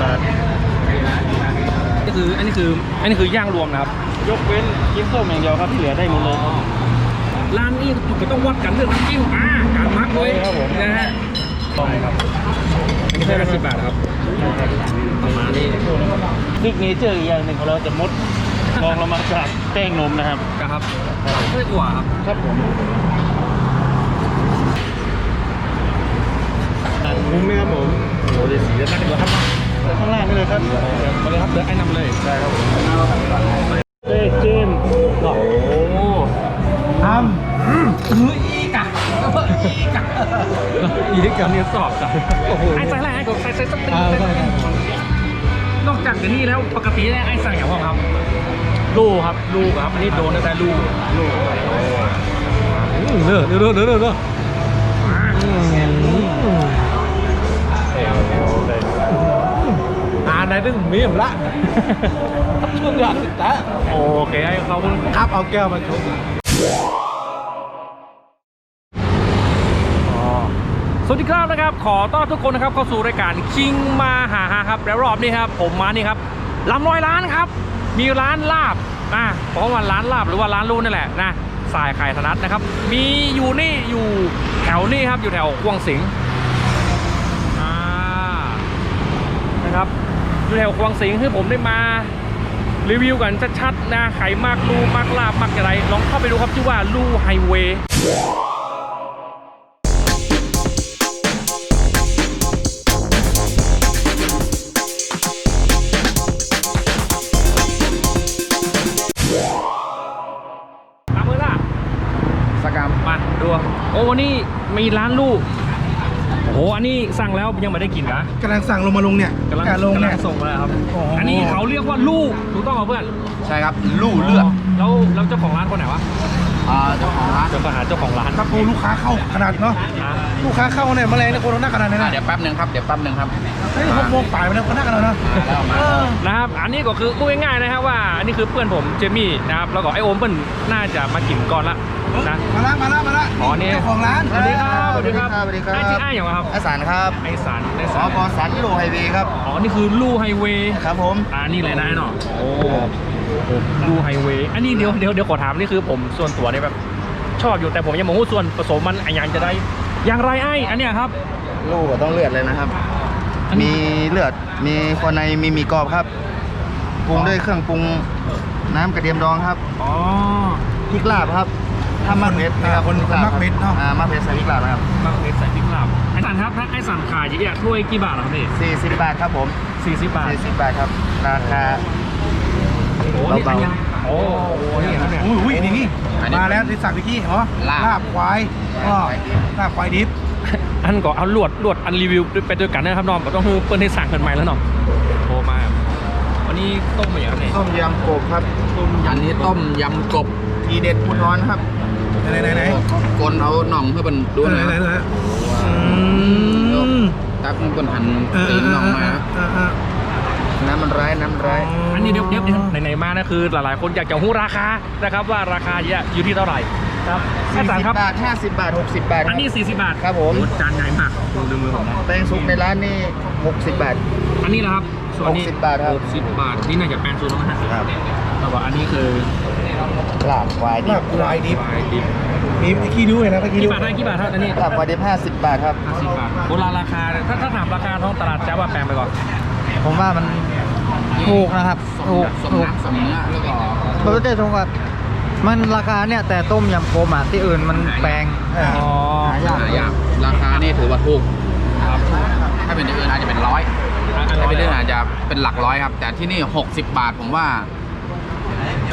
บาทนี่คืออันนี้คืออันนี้คือย่างรวมนะครับ ยกเว้นกินส้มอย่างเดียวครับที่เหลือได้หมดเลยครับร้านนี้ถูกต้องวัดกันเรื่องน้ำจิ้มอ่าการมักเลยครับผมนะฮะใช่ครับอันนี้แค่ละสิบบาทครับประมาณนี้ซิกเนเจอร์อีกอย่างหนึ่งของเราจะมดลองเรามาจากแป้งนมนะครับครับไม่กว่าครับครับผมมุมไหมครับผมโอ้โหเดี๋ยวสีจะตั้งตัวครับ ข้างล่างนี่เลยครับมาเลยครับเดี๋ยวไอ้นำเลยใช่ครับผมเต้เจมส์โอ้โหทำมืออีกอะอีกอะอีกกับเนี่ยสอบกันโอ้โหไอ้ใส่อะไรไอ้กดใส่ใส่สักติ๊กนอกจากอย่างนี้แล้วปกติเนี่ยไอ้สั่งอย่างว่าครับลูกครับลูกครับอันนี้โดนตั้งแต่ลูกลูกเด้อเด้อเด้อเด้อ เด้ออ่านได้ตึ้งมีมละช่วงยอดสุดท้ายโอเคไอ้เขาครับเอาแก้วมาชมสวัสดีครับนะครับ ขอต้อนรับทุกคนนะครับเข้าสู่รายการคิงมาหาหาครับแล้วรอบนี้ครับ ผมมานี่ครับลำลอยร้านครับ มีร้านลาบอะเพราะว่าร้านลาบหรือว่าร้านลูกนี่แหละนะสายไข่ธนัทนะครับ มีอยู่นี่อยู่แถวนี่ครับอยู่แถวกวางสิงอ่านะครับ อยู่แถวกวางสิงคือผมได้มารีวิวกันชัดๆนะไข่มากลูมากลาบมากอะไร ลองเข้าไปดูครับชื่อว่าลูไฮเวย์ตามมือล่ะสกรรมมาดูโอ้วันนี้มีร้านลูก โอ้โหอันนี้สั่งแล้วยังไม่ได้กินนะกำลังสั่งลงมาลงเนี่ยกำลังการลงกำลัเนี่ย งส่งมาแล้วครับ โอ้โห อันนี้เขาเรียกว่าลูกถูกต้องเหรอเพื่อนใช่ครับ ลู่เลือด แล้วแล้วเจ้าของร้านคนไหนวะ อ่าเจ้าของร้านเดี๋ยวไปหาเจ้าของร้านถ้ากูลูกค้าเข้าขนาดเนาะอะลูกค้าเข้าเนี่ยแมลงในโคโรนาขนาดนั้นอ่านะเดี๋ยวแป๊บหนึ่งครับเดี๋ยวแป๊บหนึ่งครับเฮ้ยหกโมงป่ายไปแล้วคนหน้ากันแล้วเนาะมาแล้วมาเออนะครับอันนี้ก็คือพูดง่ายๆนะครับว่าอันนี้คือเพื่อนผมเจมี่นะครับแล้วก็ไอโอมเปิ้ลน่าจะมากินก่อนละนะ มาละมาละมาละอ๋อนี่ เจ้าของร้านสวัสดีครับสวัสดีครับสวัสดีครับ ไอชื่อไออย่างไรครับอาสารครับไอสันไอสสันปสันโลไฮเวย์ครับ อ๋อนี่คือลู่ไฮเวย์ครับผม อ่านี่เลยนะไอ้หนอโอ้ ดูไฮเวย์อันนี้เดี๋ยวเดี๋ยวเดี๋ยวขอถามนี่คือผมส่วนตัวเนี่ยแบบชอบอยู่แต่ผมยังมองว่าส่วนผสมมันอะอย่างจะได้อย่างไรไอ้อันเนี้ยครับ ลูกก็ต้องเลือดเลยนะครับ อันนี้ มีเลือด มีคนในมีหมีกรอบครับ ปรุงด้วยเครื่องปรุงน้ำกระเทียมดองครับ อ๋อ พริกลาบครับ ถ้ามักเผ็ดนะครับคนคนมักเผ็ดเนาะอ่ามักเผ็ดใส่พริกลาบนะครับบางเล็กใส่พริกลาบไอ้สันครับถ้าไอ้สันขายอย่างเงี้ยถ้วยกี่บาทเหรอครับพี่40บาทครับผมสี่สิบบาท40บาทครับ ราคา โอ้นี่อันยังโอ้โหนี่ครับเนี่ยอุ้ยอุ้ยนี่นี่อันนี้มาแล้วที่สั่งเมื่อกี้เหรอลาบลาบควายก็ลาบควายดิบอันก็เอาลวดลวดอันรีวิวไปด้วยกันนะครับน้องก็ต้องคือเปิ้ลให้สั่งกันใหม่แล้วน้องโทรมาวันนี้ต้มมาอย่างไรเนี่ยต้มยำกบครับต้มอันนี้ต้มยำกบทีเด็ดพุนร้อนครับไหนไหนไหนกลนเอาหน่องเพื่อเป็นดูไหนนะไหนไหนอืมตักมันเป็นหันเออตีนหน่องมาเออเออ น้ำมันร้ายน้ำมันร้ายอันนี้เดี๋ยวเดี๋ยวเดี๋ยวไหนๆมานะคือหลายๆคนอยากจะรู้ราคานะครับว่าราคาอยู่ที่เท่าไหร่ครับไอ้สัน40ครับบาท50บาท60บาทคอัรันบ นี้40บาทครับผม โอ้จานใหญ่มากดูในมือผมนะแป้งซุปในร้านนี่60บาท อันนี้นะครับส่วนนี้60บาทครับ60บาทนี่น่าจะแปลงซูนแล้วนะครับแล้วก็อันนี้คือลาบควายดิลาบบควายดิบวายดิบมีตะกี้ดูเลยนะตะกี้กี่ดูบาทได้กี่บาทเท่าอันนี้ ลาบควายดิบ50บาทครับ 50บาทโบราณราคาถ้าถ้าถามราคาท้องตลาดจะว่าแพงไปก่อน ผมว่ามันถูกนะครับถูกสมถูกน้ำสมเนื้อแล้วก็มันไม่ได้ถูกกับมันราคาเนี่ยแต่ต้มยำโคมอะที่อื่นมันแพงอ๋อหายากหายากราคานี่ถือว่าถูกครับถ้าเป็นที่อื่นอาจจะเป็นร้อยอันถ้าร้อยเป็นที่อื่นอาจจะเป็นหลักร้อยครับ แต่ที่นี่ 60 บาทผมว่า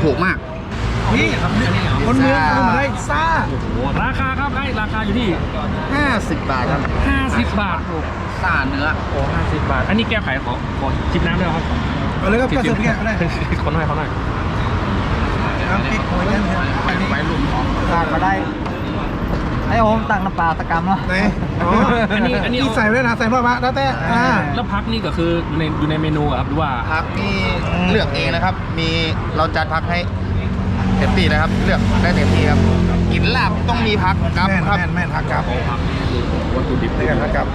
ถูกมาก นี่คนเมืองทำมาได้ซ่าโอ้โหราคาครับไอ้ราคาอยู่ที่ 50 บาทครับ50 บาทซ่าเนื้อโอ้50 บาท อันนี้แก้วไขขอขอจิบน้ำด้วยครับเอาเลยครับก็เสิร์ฟเนี่ยก็ได้คนหน่อยเขาหน่อยน้ำพริกหอยแครงเนี่ยอันนี้ไว้ลุมของต่างมาได้ไอ้โอมตังน้ำปลาตะกรรมเนาะไหนอ๋ออันนี้อันนี้ที่ใส่ไว้นะใส่เพื่อมาแล้วแต่อ่าแล้วพักนี่ก็คืออยู่ในอยู่ในเมนูอะครับหรือว่าพักนี่เลือกเองนะครับ มีเราจัดพักให้เต็มที่นะครับ เลือกได้เต็มที่ครับกินลาบต้องมีพักครับแม่นครับแม่นแม่นหักครับพักนี่คือวัตถุดิบนี่กันหักครับ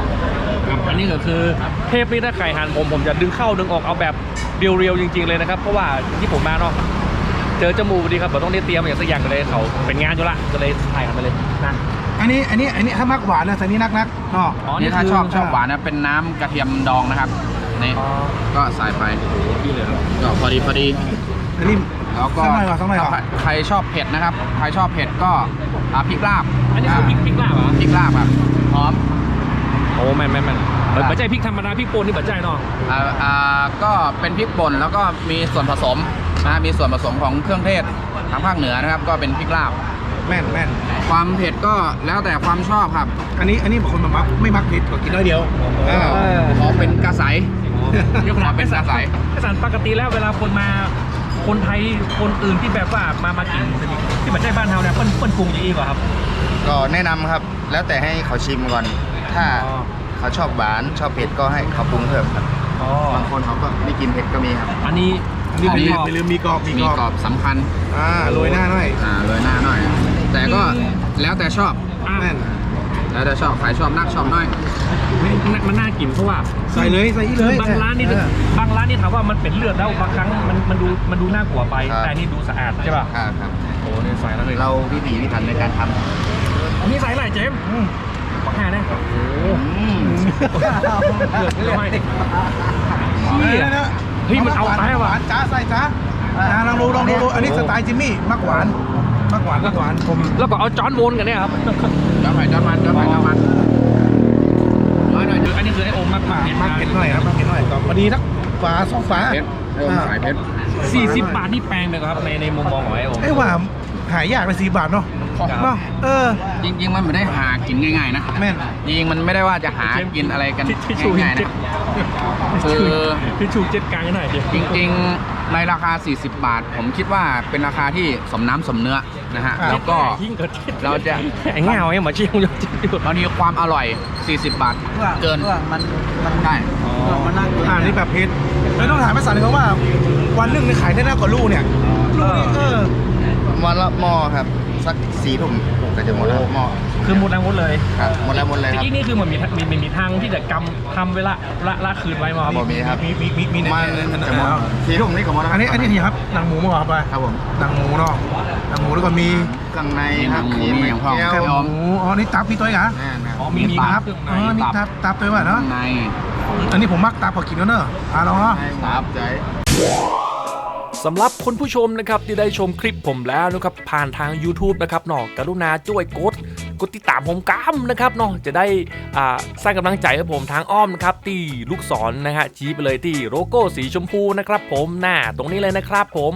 ครับอันนี้ก็คือเทปนี้ถ้าไข่หันผมผมจะดึงเข้าดึงออกเอาแบบเรียวๆจริง ๆเลยนะครับเพราะว่าที่ผมมาเนาะเจอจมูกพอดีครับผมต้องได้เตรียมอย่างสักอย่างเลยเขาเป็นงานอยู่ละก็เลยถ่ายกันไปเลยนะอันนี้อันนี้อันนี้ถ้ามักหวานนะแต่นี่นักนักๆเนาะอ๋อนี่ถ้าคืชอบชอบหวานนะเป็นน้ำกระเทียมดองนะครับนี่อ๋อก็ใส่ไปพี่เลยครับก็พอดีพอดีอันนี้แล้วก็สักหน่อยก่อนสักหน่อยก่อน ถ้าใครชอบเผ็ดนะครับ ใครชอบเผ็ดก็อ่าพริกลาบอันนี้คือพริกพริกลาบเหรอ พริกลาบครับหอม โอ้แม่นแม่นแม่นเออไม่ใช่พริกธรรมดาพริกป่นนี่ไม่ใช่เนาะอ่าอ่าก็เป็นพริกป่นแล้วก็มีส่วนผสมนะมีส่วนผสมของเครื่องเทศทางภาคเหนือนะครับ ก็เป็นพริกลาบ แม่นแม่นความเผ็ดก็แล้วแต่ความชอบครับ อันนี้อันนี้บางคนแบบมักไม่มักเผ็ดก็กินน้อยเดียวเออขอเป็นกระใสเดี๋ยวขถาอมเป็เป็นนกระใส ไอ้สารปกติแล้วเวลาคนมา คนไทยคนอื่นที่แบบว่ามามากินที่ไม่ใช่บ้านเราเนี่ยเปิ้นเปิ้นปรุงอย่างนี้กว่าครับก็แนะนำครับ แล้วแต่ให้เขาชิมก่อน ถ้าอ๋อเขาชอบหวานชอบเผ็ดก็ให้เขาปรุงเพิ่มครับอ๋อบางคนเขาก็ไม่กินเผ็ดก็มีครับอันนี้อันนี้ไม่ลืมกรอบไม่ลืมมีกรอบมีมีกรอบกรอบสำคัญ อ่าโรยหน้าหน่อย อ่าโรยหน้าหน่อย แต่ก็แล้วแต่ชอบ อะ แม่น แล้วแต่ชอบใครชอบนักชอบน้อย มันมันน่ากินเพราะว่าใส่เลยใส่อีเลยบางร้านนี่เออ บางร้านนี่ถามว่ามันเป็นเลือดแล้วบางครั้งมันมันดูมันดูน่ากลัวไป ครับ แต่นี่ดูสะอาดใช่ป่ะครับครับโอ้เนี่ยใส่แล้วเลยเราวิถีพิถันในการทอันนี้ใส่อะไรเจมส์อืมขอแค่นะโอ้โหำอืมเลือดเลือดไม่เฮ้ยนะเฮ้ยมันเอาแท้หว่ะวานจ้าใส่จ้าอ่าลองดูลองดูอันนี้สไตล์จิมมี่มักหวาน มักหวานมักหวานผมแล้วก็เอาจอนวนกันเนี่ยครับจอดไปจอดมันจอดไปจอดมันน้อยหน่อยอันนี้คือไอโอมมากมากมักเผ็ดหน่อยครับมักเผ็ดหน่อยก็พอดีสักฝาสองฝาเพชรเออสายเพชรสี่สิบบาทนี่แพงไหมครับในในมุมมองของไอโอมไอ้ยว่าหายากเลยสี่บาทเนาะครั บเนาะเออ จริง ๆ มันไม่ได้หากินง่ายๆนะแม่น จริงๆมันไม่ได้ว่าจะหากินอะไรกันที่ที่ชูง่ายๆเจ็นะดคือที่ชูเจ็ดกลางให้หน่อยเดี๋ยวจริงๆ ในราคา 40 บาท ผมคิดว่าเป็นราคาที่สมน้ำสมเนื้อนะฮะ แล้วก็ ยิ่งกว่าจ็ดเราจะ ไอ้เงาไอ้หมาเชี่ยงยอดจิ๊บอยู่บางทีความอร่อย 40 บาทเกินมันมันได้มันน่ากินอ่านี่แบบเผ็ดแล้วต้องถามภาษาเลยเขาว่า วันหนึงเนี่ยขายได้มากกว่าลูกเนี่ยลูกนี่เออ วันละหม้อครับ สักสี่ถุงก็จะหมดแล้วหม้อคือหมดแล้วหมดเลยครับหมดแล้วหมดเลยครับที่นี่คือมันมีมีมีมีทางที่จะกำทำเวลาละละคืนไว้มาครับบ่มีครับมีมีมีมีในมันในในจะหมดสี่ถุงนี่ก็หมดแล้วอันนี้อันนี้นี่ครับหนังหมูมาครับไปครับผมหนังหมูเนาะหนังหมูแล้วก็มีเครื่องในมีครับหนังหมูมีอย่างพร้อมแก้วแคบหมูอ๋อนี่ตับพี่ต้อยเหรอแน่นครับอ๋อมีมีตับเครื่องในอ๋อนี่ตับตับตัวว่ะเนาะในอันนี้ผมมักตับพอกินแล้วเนอะอ่าลองเนาะให้ครับใจ สำหรับคุณผู้ชมนะครับที่ได้ชมคลิปผมแล้วนะครับผ่านทาง YouTube นะครับเนาะกรุณาช่วยกดกดติดตามผมกัมนะครับเนาะจะได้สร้างกำลังใจให้ผมทางอ้อมนะครับที่ลูกศรนะฮะชี้ไปเลยที่โลโก้สีชมพูนะครับผมหน้าตรงนี้เลยนะครับผม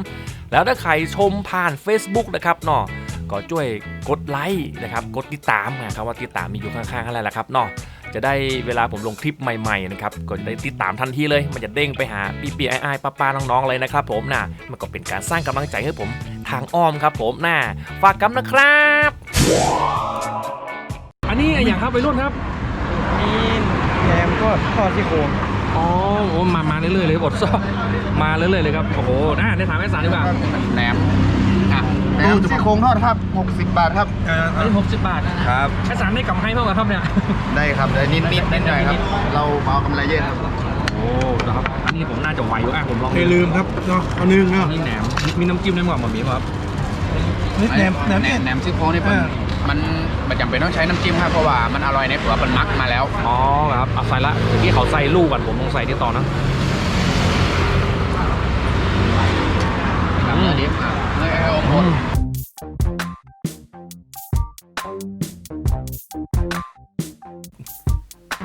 แล้วถ้าใครชมผ่าน Facebook นะครับเนาะก็ช่วยกดไลค์นะครับกดติดตามนะครับว่าติดตามมีอยู่ข้างๆอะไรแหละครับเนาะ จะได้เวลาผมลงคลิปใหม่ๆนะครับก็จะได้ติดตามทันทีเลย มันจะเด้งไปหาพี่ปีไอ้ป้าป้าๆน้องๆเลยนะครับผมนะมันก็เป็นการสร้างกำลังใจให้ผมทางอ้อมครับผมนะฝากกันนะครับ อันนี้อย่างครับไปรุ่นครับมีแยมก็ทอดที่โครงอ๋อโอ้มามาเรื่อยๆเลยบทซอกมาเรื่อยๆเลยครับโอ้โหน่าได้ถามไอ้สารดีกว่าแหนม อะแหนมซี่โครงทอดครับ 60 บาทครับ เอออันนี้หกสิบบาทครับไอ้สารได้กำไรเท่าไหร่ครับเนี่ย ได้ครับได้นิดนิดนิดหน่อยครับ เราเอากำไรเยอะครับ โอ้นะครับ อันนี้ผมน่าจะไหวอยู่อะผมลองไม่ลืมครับเนาะเอาหนึ่งเนาะนี่แหนม มีน้ำจิ้มด้วยมั้งหมอหมีครับนี่แหนมแหนมแหนเนี่ย มแหนมซี่โครงนี่มันเออ มันมันจำเป็นต้องใช้น้ำจิ้มครับเพราะว่ามันอร่อยในตัวมันมักมาแล้ว อ๋อครับเอาใส่ละเมื่อกี้เขาใส่ลูกก่อนผมต้องใส่ที่ต่อนะ ครับเนื้อดิบอะเนื้อไอ้องค์หม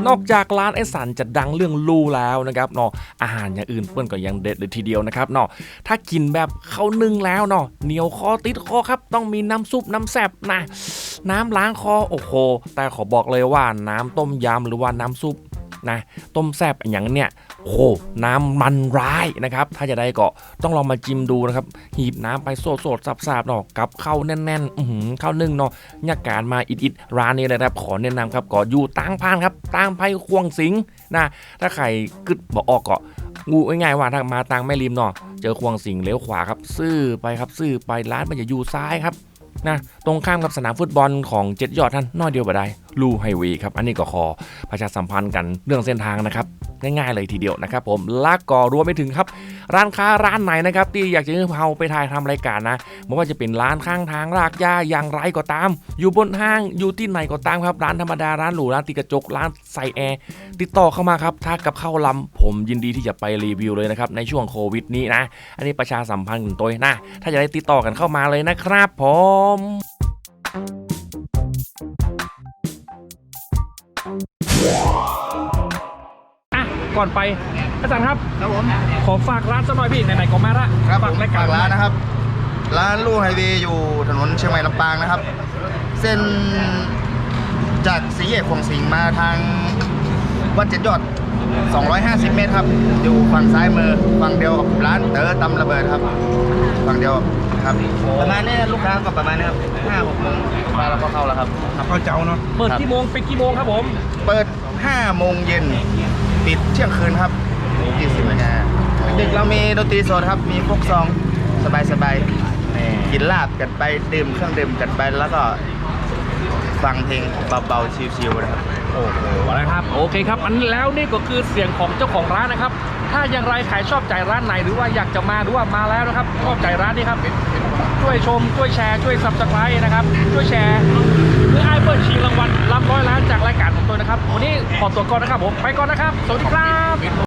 นอกจากร้านไอสันจะดังเรื่องลูแล้วนะครับเนาะอาหารอย่างอื่นเพื่อนก็ยังเด็ดเลยทีเดียวนะครับเนาะถ้ากินแบบข้าวนึ่งแล้วเนาะเหนียวคอติดคอครับ ต้องมีน้ำซุปน้ำแซบนะน้ำล้างคอโอ้โหแต่ขอบอกเลยว่าน้ำต้มยำหรือว่าน้ำซุปนะต้มแซบอย่างเนี่ย โอ้โหน้ำมันร้ายนะครับ ถ้าจะได้เก็ต้องลองมาจิ้มดูนะครับ หีบน้ำไปโสดๆสับๆเนาะกับข้าวแน่นๆ อืข้าวนึ่งเนาะยาการมาอิดๆร้านนี้เลยนะครับ ขอแนะนำครับก็อยู่ตังพานครับตังไผ่ควงสิงนะ ถ้าใครกึดบอกออกเก็งูง่ายๆว่าถ้ามาตังแม่ริมเนาะเจอควงสิงเลี้ยวขวาครับ ซื่อไปครับ ซื่อไปร้านมันจะอยู่ซ้ายครับนะตรงข้ามกับสนามฟุตบอลของเจ็ดยอดท่านน้อยเดียวบ่ได้ ลูไฮเวย์ครับ อันนี้ก็ขอประชาสัมพันธ์กันเรื่องเส้นทางนะครับ ง่ายๆเลยทีเดียวนะครับผมแลากก็รวมไปถึงครับ ร้านค้าร้านไหนนะครับที่อยากจะให้เราไปถ่ายทำรายการนะไม่ว่าจะเป็นร้านข้างทางรากหญ้าอย่างไรก็ตาม อยู่บนห้างอยู่ที่ไหนก็ตามครับ ร้านธรรมดาร้านหรูร้านติกระจกร้านใส่แอร์ติดต่อเข้ามาครับถ้ากับข้าวลำผมยินดีที่จะไปรีวิวเลยนะครับในช่วงโควิดนี้นะ อันนี้ประชาสัมพันธ์ตัวนะ ถ้าอยากได้ติดต่อกันเข้ามาเลยนะครับผมอะ ก่อนไป อาจารย์ครับครับผมขอฝากร้านสักหน่อยพี่ไหนๆก็มาละครับผฝากมรายกาฝารกร้านนะครับ ร้านลู่ไฮเวย์อยู่ถนนเชียงใหม่ลำปางนะครับ เส้นจากสีแยกของสิงห์มาทางวัดเจ็ดยอด 250 เมตรครับ อยู่ฝั่งซ้ายมือฝั่งเดียวกับร้านเต๋อตำระเบิดครับ ฝั่งเดียวครับ ประมาณนี้ลูกค้าก็ประมาณนี้ครับห้าหกโมงมาแล้วก็เข้าแล้วครับก็เจ้าเนาะ เปิดกี่โมงปิดกี่โมงครับผม เปิด 5 โมงเย็น ปิดเที่ยงคืนครับ20นาฬิกาดึกเรามีดนตรีสดครับ มีพวกซองสบายๆกินลาบกันไปดื่มเครื่องดื่มกันไปแล้วก็ฟังเพลงเบาๆชิวๆนะครับ โอ้โหนะครับ โอเคครับอันแล้วนี่ก็คือเสียงของเจ้าของร้านนะครับ ถ้าอย่างไรขายชอบใจร้านไหนหรือว่าอยากจะมาหรือว่ามาแล้วนะครับ ชอบใจร้านนี้ครับ ช่วยชมช่วยแชร์ช่วยซับสไครต์นะครับ ช่วยแชร์เพื่อไอ้เปิดชิงราง ขอตัวก่อนนะครับผม ไปก่อนนะครับ สวัสดีครับ